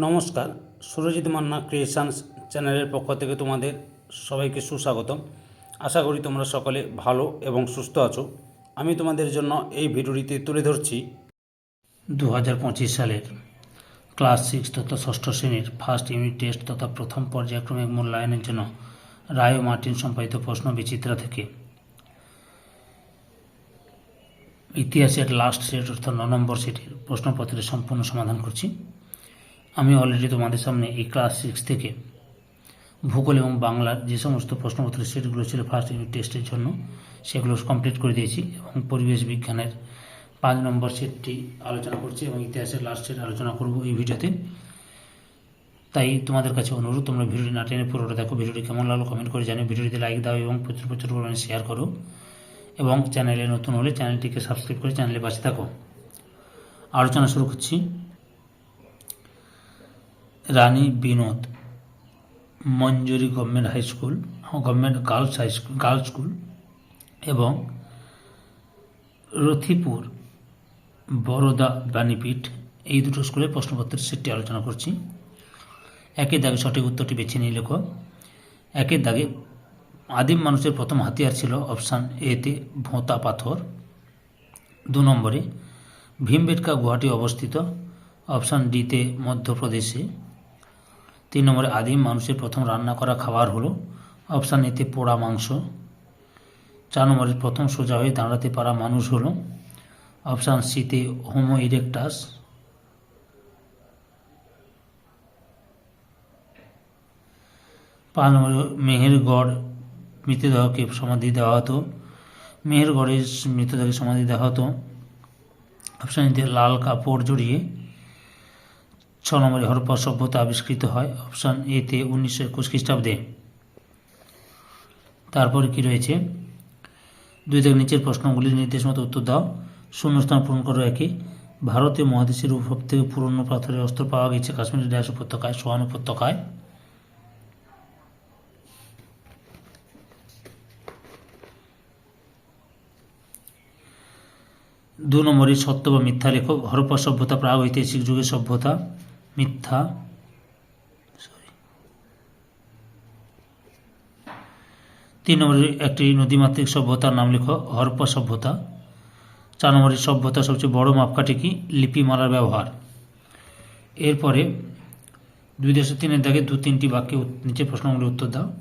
নমস্কার, সুরজিৎ মান্না ক্রিয়েশনস চ্যানেলের পক্ষ থেকে তোমাদের সবাইকে সুস্বাগতম। আশা করি তোমরা সকলে ভালো এবং সুস্থ আছো। আমি তোমাদের জন্য এই ভিডিওটিতে তুলে ধরছি দু হাজার পঁচিশ সালের ক্লাস সিক্স তথা ষষ্ঠ শ্রেণির ফার্স্ট ইউনিট টেস্ট তথা প্রথম পর্যায়ক্রমিক মূল্যায়নের জন্য রায় মার্টিন সম্পাদিত প্রশ্ন বিচিত্রা থেকে। ইতিহাসের লাস্ট সেট অর্থাৎ ন নম্বর সেটের প্রশ্নপত্রের সম্পূর্ণ সমাধান করছি। আমি অলরেডি তোমাদের সামনে এই ক্লাস সিক্স থেকে ভূগোল এবং বাংলার যে সমস্ত প্রশ্নপত্রের সেটগুলো ছিল ফার্স্ট ইউনিট টেস্টের জন্য, সেগুলো কমপ্লিট করে দিয়েছি এবং পরিবেশ বিজ্ঞানের পাঁচ নম্বর সেটটি আলোচনা করছি এবং ইতিহাসের লাস্ট সেট আলোচনা করব এই ভিডিওতে। তাই তোমাদের কাছে অনুরোধ, তোমরা ভিডিওটি না টেনে পুরোটা দেখো, ভিডিওটি কেমন লাগল কমেন্ট করে জানিও, ভিডিওটিতে লাইক দাও এবং প্রচুর প্রচুর পরিমাণে শেয়ার করো এবং চ্যানেলে নতুন হলে চ্যানেলটিকে সাবস্ক্রাইব করে চ্যানেলে পাশে থাকো। আলোচনা শুরু করছি। Rani Binod, Manjuri government high school, government girls high school, girls school এবং রথিপুর বরোদা বাণীপীঠ এই দুটো স্কুলের প্রশ্নপত্রের সেটটি আলোচনা করছি। একের দাগে সঠিক উত্তরটি বেছে নিয়ে লেখো। একের দাগে আদিম মানুষের প্রথম হাতিয়ার ছিল অপশান এতে ভোঁতা পাথর। দু নম্বরে ভীমবেটকা গুয়াহাটি অবস্থিত, অপশান ডিতে মধ্যপ্রদেশে। তিন নম্বরে আদিম মানুষের প্রথম রান্না করা খাবার হলো অপশান এতে পোড়া মাংস। চার নম্বরে প্রথম সোজা হয়ে দাঁড়াতে পারা মানুষ হলো অপশান সিতে হোমো ইরেকটাস। পাঁচ নম্বরে মেহেরগড় মৃতদেহকে সমাধি দেওয়া হতো। মেহেরগড়ের মৃতদেহকে সমাধি দেওয়া হতো। অপশান লাল কাপড় জড়িয়ে ছ নম্বরে হরপ্পা সভ্যতা আবিষ্কৃত হয়। অপশান এতে উনিশশো একুশ খ্রিস্টাব্দে। তারপরে কি রয়েছে? দুই থেকে নিচের প্রশ্নগুলির নির্দেশ মতো উত্তর দাও। শূন্যস্থান পূরণ করো একে ভারতীয় মহাদেশের সব থেকে পুরনো পাথরের অস্ত্র পাওয়া গেছে কাশ্মীরের ড্যাশ উপত্যকায় সোহান উপত্যকায়। দু নম্বরে সত্য বা মিথ্যা লেখক হরপ্পা সভ্যতা প্রাগ ঐতিহাসিক যুগের সভ্যতা। মিথ্যা। তিন নম্বরে একটি নদীমাতৃক সভ্যতার নাম লেখো, হরপ্পা সভ্যতা। চার নম্বরের সভ্যতা সবচেয়ে বড় মাপকাঠি কি? লিপিমালার ব্যবহার। এরপরে দুই দেশের তিনের দাগে দু তিনটি বাক্যে উত- নিচে প্রশ্নগুলির উত্তর দাও।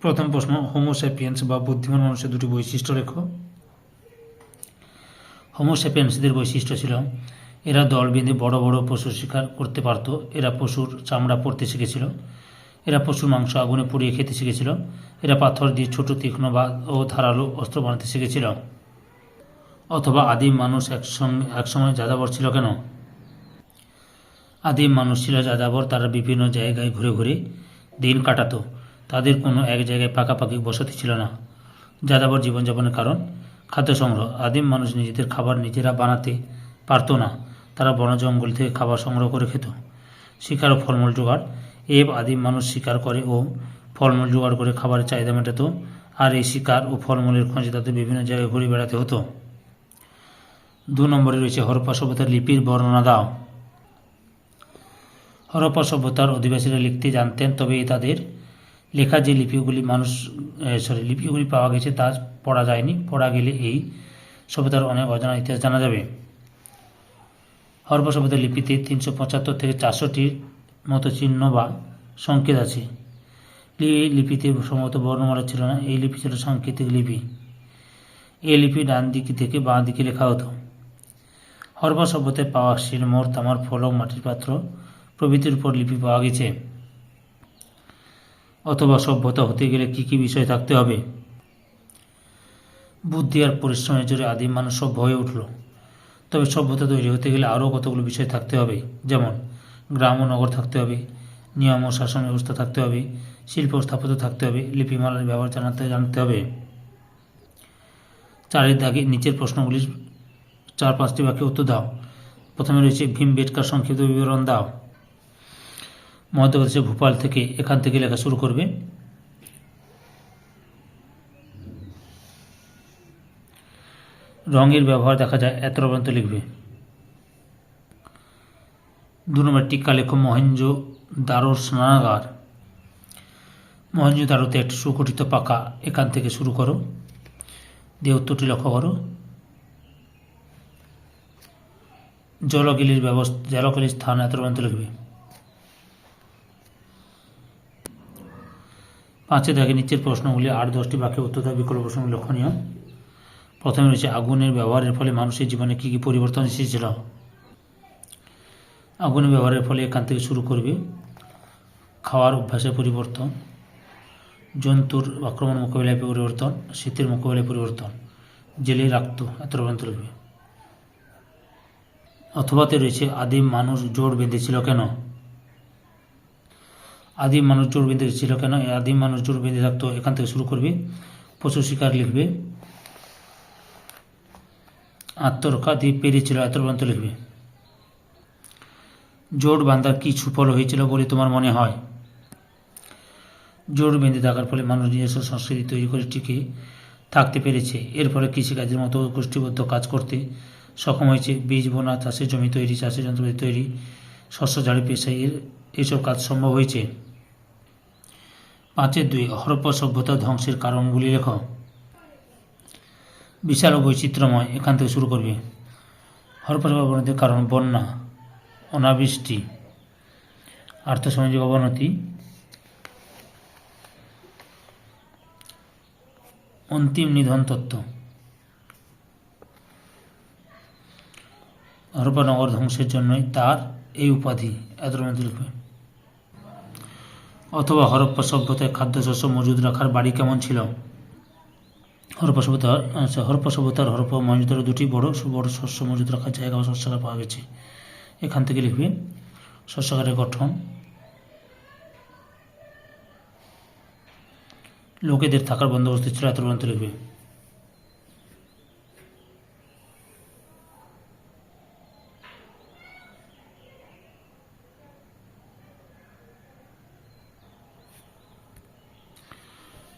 প্রথম প্রশ্ন হোমোস্যাপিয়েন্স বা বুদ্ধিমান মানুষের দুটি বৈশিষ্ট্য লেখো। হোমোস্যাপিয়েন্সদের বৈশিষ্ট্য ছিল এরা দল বেঁধে বড় বড় পশু শিকার করতে পারত। এরা পশুর চামড়া পড়তে শিখেছিল। এরা পশুর মাংস আগুনে পুড়িয়ে খেতে শিখেছিল। এরা পাথর দিয়ে ছোট তীক্ষ্ণ বা ও ধারালো অস্ত্র বানাতে শিখেছিল। অথবা আদিম মানুষ একসঙ্গে একসময় যাযাবর ছিল কেন? আদিম মানুষ ছিল যাযাবর তারা বিভিন্ন জায়গায় ঘুরে ঘুরে দিন কাটাতো। তাদের কোনো এক জায়গায় পাকাপাকি বসতি ছিল না। যাযাবর জীবনযাপনের কারণ? খাদ্য সংগ্রহ। আদিম মানুষ নিজেদের খাবার নিজেরা বানাতে পারতো না। তারা বন জঙ্গল থেকে খাবার সংগ্রহ করে খেত। শিকার ও ফলমূল জোগাড়। এব আদিম মানুষ শিকার করে ও ফলমূল জোগাড় করে খাবারের চাহিদা মেটাতো। আর এই শিকার ও ফলমূলের খোঁজে তাদের বিভিন্ন জায়গায় ঘুরে বেড়াতে হতো। দু নম্বরে রয়েছে হরপ্পা সভ্যতার লিপির বর্ণনা দাও। হরপ্পা সভ্যতার অধিবাসীরা লিখতে জানতেন, তবে তাদের লেখা যে লিপিগুলি মানুষ সরি লিপিগুলি পাওয়া গেছে তা পড়া যায়নি। পড়া গেলে এই সভ্যতার অনেক অজানা ইতিহাস জানা যাবে। হরপ্পা সভ্যতার লিপিতে তিনশো পঁচাত্তর থেকে চারশোটির মতো চিহ্ন বা সংকেত আছে। এই লিপিতে সম্ভবত বর্ণমালা ছিল না, এই লিপি ছিল সাংকেতিক লিপি। এই লিপি ডান দিক থেকে বাঁ দিকে লেখা হতো। হরপ্পা সভ্যতায় পাওয়া শিলমোর তামার, ফলক, মাটির পাত্র প্রভৃতির উপর লিপি পাওয়া গেছে। অথবা সভ্যতা হতে গেলে কী কী বিষয় থাকতে হবে? বুদ্ধি আর পরিশ্রমের জোরে আদিম মানুষ সভ্য হয়ে উঠল। তবে সভ্যতা তৈরি হতে গেলে আরও কতগুলো বিষয় থাকতে হবে? যেমন, গ্রাম ও নগর থাকতে হবে, নিয়ম ও শাসন ব্যবস্থা থাকতে হবে, শিল্প স্থাপত্য থাকতে হবে লিপিমালার ব্যবহার জানাতে জানতে হবে। চারের দাগে নিচের প্রশ্নগুলির চার পাঁচটি বাক্যে উত্তর দাও। প্রথমে রয়েছে ভীমবেটকার সংক্ষিপ্ত বিবরণ দাও। মধ্যপ্রদেশের ভোপাল থেকে এখান থেকে লেখা শুরু করবে। রঙের ব্যবহার দেখা যায়, এত পর্যন্ত লিখবে। দু নম্বর টিকা লেখো মহেঞ্জ দারোর স্নানাগার। মহেঞ্জ দারোতে একটি সুগঠিত পাকা, এখান থেকে শুরু করো। দিয়ে উত্তরটি লক্ষ্য করো। জলগিলির ব্যবস্থা জলগিলির স্থান, এত পর্যন্ত লিখবে। পাঁচে দেখে নিচের প্রশ্নগুলি, আট দশটি বাক্যে উত্তর বিকল্প প্রশ্ন লক্ষণীয়। প্রথমে রয়েছে আগুনের ব্যবহারের ফলে মানুষের জীবনে কী কী পরিবর্তন এসেছিল? আগুনের ব্যবহারের ফলে এখান থেকে শুরু করবে খাওয়ার অভ্যাসের পরিবর্তন, জন্তুর আক্রমণ মোকাবিলায় পরিবর্তন, শীতের মোকাবিলায় পরিবর্তন, জেলে রাখত লিখবে অথবাতে রয়েছে আদিম মানুষ জোর বেঁধেছিল কেন? আদিম মানুষ জোর বেঁধে ছিল কেন আদিম মানুষ জোর বেঁধে থাকতো, এখান থেকে শুরু করবে পশু শিকার লিখবে আত্মরক্ষা দ্বীপ পেরিয়েছিল এত পর্যন্ত লিখবে। জোট বাঁধার কি সুফল হয়েছিল বলে তোমার মনে হয়? জোট বেঁধে থাকার ফলে মানুষ নিজস্ব সংস্কৃতি তৈরি করে টিকে থাকতে পেরেছে। এর ফলে কৃষিকাজের মতো গোষ্ঠীবদ্ধ কাজ করতে সক্ষম হয়েছে। বীজ বোনা চাষের জমি তৈরি, চাষের যন্ত্রপাতি তৈরি, শস্য, ঝাড়ি পেশাই এর এইসব কাজ সম্ভব হয়েছে। পাঁচের দুই, হরপ্পা সভ্যতা ধ্বংসের কারণগুলি লেখো। বিশাল ও বৈচিত্র্যময়, এখান থেকে শুরু করবে। হরপ্পা অবনতির কারণ বন্যা, অনাবৃষ্টি, আর্থসামাজিক অবনতি, অন্তিম নিধন তত্ত্ব। হরপ্পা নগর ধ্বংসের জন্যই তার এই উপাধি এত মধ্যে অথবা হরপ্পা সভ্যতায় খাদ্যশস্য মজুদ রাখার বাড়ি কেমন ছিল? হরপ্পা সভ্যতা আচ্ছা হরপ্পা সভ্যতার হরপ্পা মহেঞ্জোদারো দুটি বড় বড় শস্য মজুদ রাখার জায়গা বা শস্যাগার পাওয়া গেছে। এখান থেকে লিখবে শস্যাগারের গঠন। লোকেদের থাকার বন্দোবস্ত ছিল এত পর্যন্ত লিখবে।